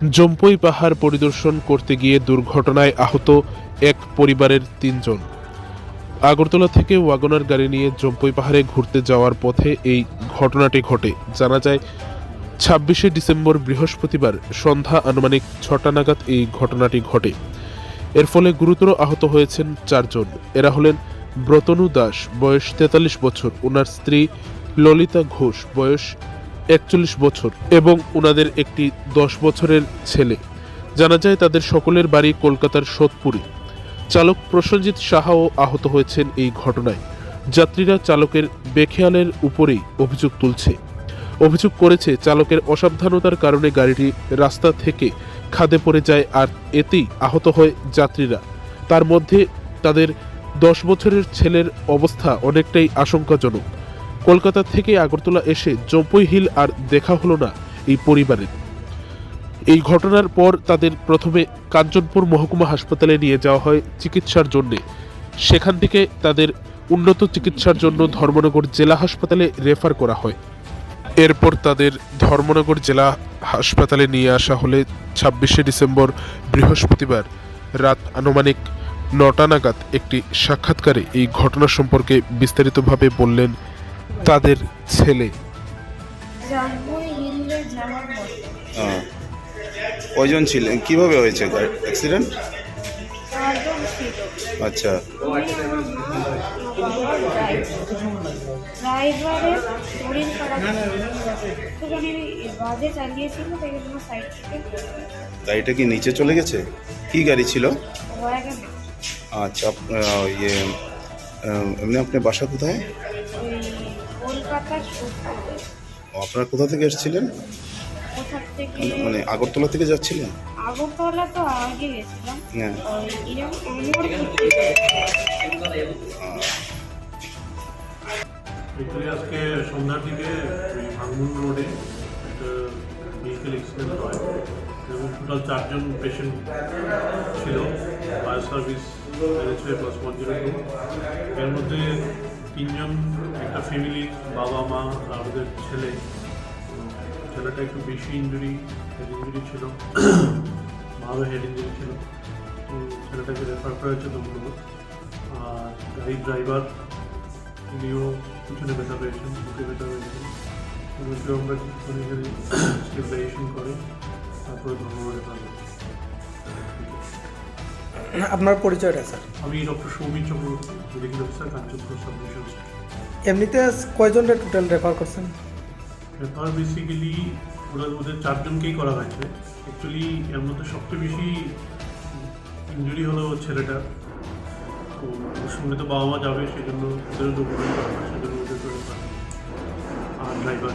জম্পই পাহাড় পরিদর্শন করতে গিয়ে দুর্ঘটনায় আহত এক পরিবারের তিনজন। আগরতলা থেকে ওয়াগনার গাড়ি নিয়ে জম্পই পাহাড়ে ঘুরতে যাওয়ার পথে এই ঘটনাটি ঘটে। জানা যায়, ছাব্বিশে ডিসেম্বর বৃহস্পতিবার সন্ধ্যা আনুমানিক ছটা নাগাদ এই ঘটনাটি ঘটে। এর ফলে গুরুতর আহত হয়েছেন চারজন। এরা হলেন ব্রতনু দাস, বয়স তেতাল্লিশ বছর ওনার স্ত্রী ললিতা ঘোষ, বয়স একচল্লিশ বছর এবং ওনাদের একটি দশ বছরের ছেলে। জানা যায় তাদের সকলের বাড়ি কলকাতার সোদপুরে। চালক প্রসেনজিৎ সাহাও আহত হয়েছেন এই ঘটনায়। যাত্রীরা চালকের বেখেয়ালের উপরেই অভিযোগ তুলছে। অভিযোগ করেছে, চালকের অসাবধানতার কারণে গাড়িটি রাস্তা থেকে খাদে পড়ে যায় আর এতেই আহত হয় যাত্রীরা। তার মধ্যে তাদের দশ বছরের ছেলের অবস্থা অনেকটাই আশঙ্কাজনক। কলকাতা থেকে আগরতলা এসে জম্পই হিল আর দেখা হলো না এই পরিবারের এই ঘটনার পর তাদের প্রথমে কাঞ্চনপুর মহকুমা হাসপাতালে নিয়ে যাওয়া হয় চিকিৎসার জন্য। সেখান থেকে তাদের উন্নত চিকিৎসার জন্য ধর্মনগর জেলা হাসপাতালে রেফার করা হয়। এরপর তাদের ধর্মনগর জেলা হাসপাতালে নিয়ে আসা হলে ছাব্বিশে ডিসেম্বর বৃহস্পতিবার রাত আনুমানিক নটা নাগাদ একটি সাক্ষাৎকারে এই ঘটনা সম্পর্কে বিস্তারিতভাবে বললেন তাদের ছেলে। কয়জন ছিলেন? কীভাবে হয়েছে অ্যাক্সিডেন্ট আচ্ছা। ড্রাইভারের শরীর খারাপ একটুখানি বাজে চালিয়েছিল তাই জন্য সাইড থেকে গাড়িটা কি নিচে চলে গেছে? কি গাড়ি ছিল? আচ্ছা আপ- ইয়ে এমনি আপনার বাসা কোথায়? ও, আপনারা কোথা থেকে এসেছিলেন? থেকে? মানে আগরতলা থেকে যাচ্ছিলেন? আগরতলা তো আগে গেছিলাম। হ্যাঁ। অ্যাকচুয়ালি আজকে সন্ধ্যার দিকে ওই ভাঙমুন রোডে একটা ভেহিকেল অ্যাক্সিডেন্ট হয় এবং টোটাল চারজন পেশেন্ট ছিল। Fire service plus one zero two এর মধ্যে তিনজন, একটা ফ্যামিলির বাবা, মা আর ওদের ছেলে। ছেলেটা একটু বেশি ইঞ্জুরি হেড ইঞ্জুরি ছিল। ভালো হেড ইঞ্জুরি ছিল। তো ছেলেটাকে রেফার করা হয়েছে দমদমে। আর গাড়ির ড্রাইভার উনিও পিছনে ব্যথা পেয়েছেন, বুকে ব্যথা পেয়েছেন। ওদেরকে আমরা কিছুক্ষণ এখানে স্টেবিলাইজেশন করে তারপরে পাবো আপনার পরিচয়টা স্যার। আমি doctor Soumin Chakraborty medical officer Kanchanpur এমনিতে কয়জনটা টোটাল রেফার করছেন? রেফার বেসিক্যালি ওরা ওদের চারজনকেই করা হয়েছে। অ্যাকচুয়ালি এর মধ্যে সবচেয়ে বেশি ইঞ্জুরি হলো ছেলেটা। তো ওর সঙ্গে তো বাবা মা যাবে সেজন্য ওদেরও ডকুমেন্ট করা হয় সেজন্য ওদের আর ড্রাইভার